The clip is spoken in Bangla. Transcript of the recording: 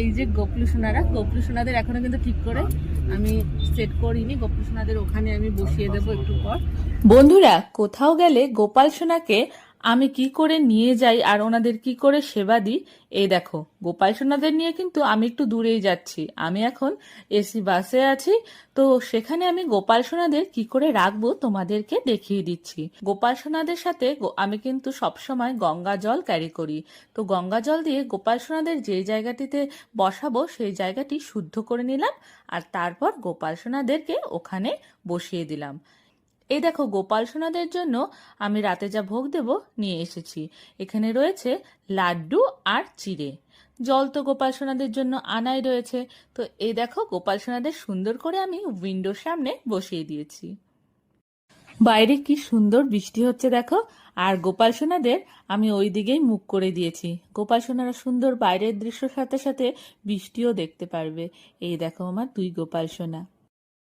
এই যে গোপলু সোনারা, গোপলু সোনাদের এখনও কিন্তু ঠিক করে আমি সেট করিনি। গোপলু সোনাদের ওখানে আমি বসিয়ে দেবো একটু পর। বন্ধুরা, কোথাও গেলে গোপাল সোনাকে আমি কি করে নিয়ে যাই আর ওনাদের কি করে সেবা দিই? এই দেখো, গোপাল সোনাদের নিয়ে কিন্তু আমি একটু দূরেই যাচ্ছি। আমি এখন এসি বাসে আছি, তো সেখানে আমি গোপাল সোনাদের কি করে রাখব তোমাদেরকে দেখিয়ে দিচ্ছি। গোপাল সোনাদের সাথে আমি কিন্তু সবসময় গঙ্গা জল ক্যারি করি। তো গঙ্গা জল দিয়ে গোপাল সোনাদের যে জায়গাটিতে বসাবো, সেই জায়গাটি শুদ্ধ করে নিলাম আর তারপর গোপাল সোনাদেরকে ওখানে বসিয়ে দিলাম। এই দেখো, গোপাল সোনাদের জন্য আমি রাতে যা ভোগ দেব নিয়ে এসেছি। এখানে রয়েছে লাড্ডু আর চিড়ে। জল তো গোপাল সোনাদের জন্য আনাই রয়েছে। তো এই দেখো, গোপাল সোনাদের সুন্দর করে আমি উইন্ডোর সামনে বসিয়ে দিয়েছি। বাইরে কি সুন্দর বৃষ্টি হচ্ছে দেখো, আর গোপাল সোনাদের আমি ওই দিকেই মুখ করে দিয়েছি। গোপাল সোনারা সুন্দর বাইরের দৃশ্যর সাথে সাথে বৃষ্টিও দেখতে পারবে। এই দেখো আমার দুই গোপাল সোনা।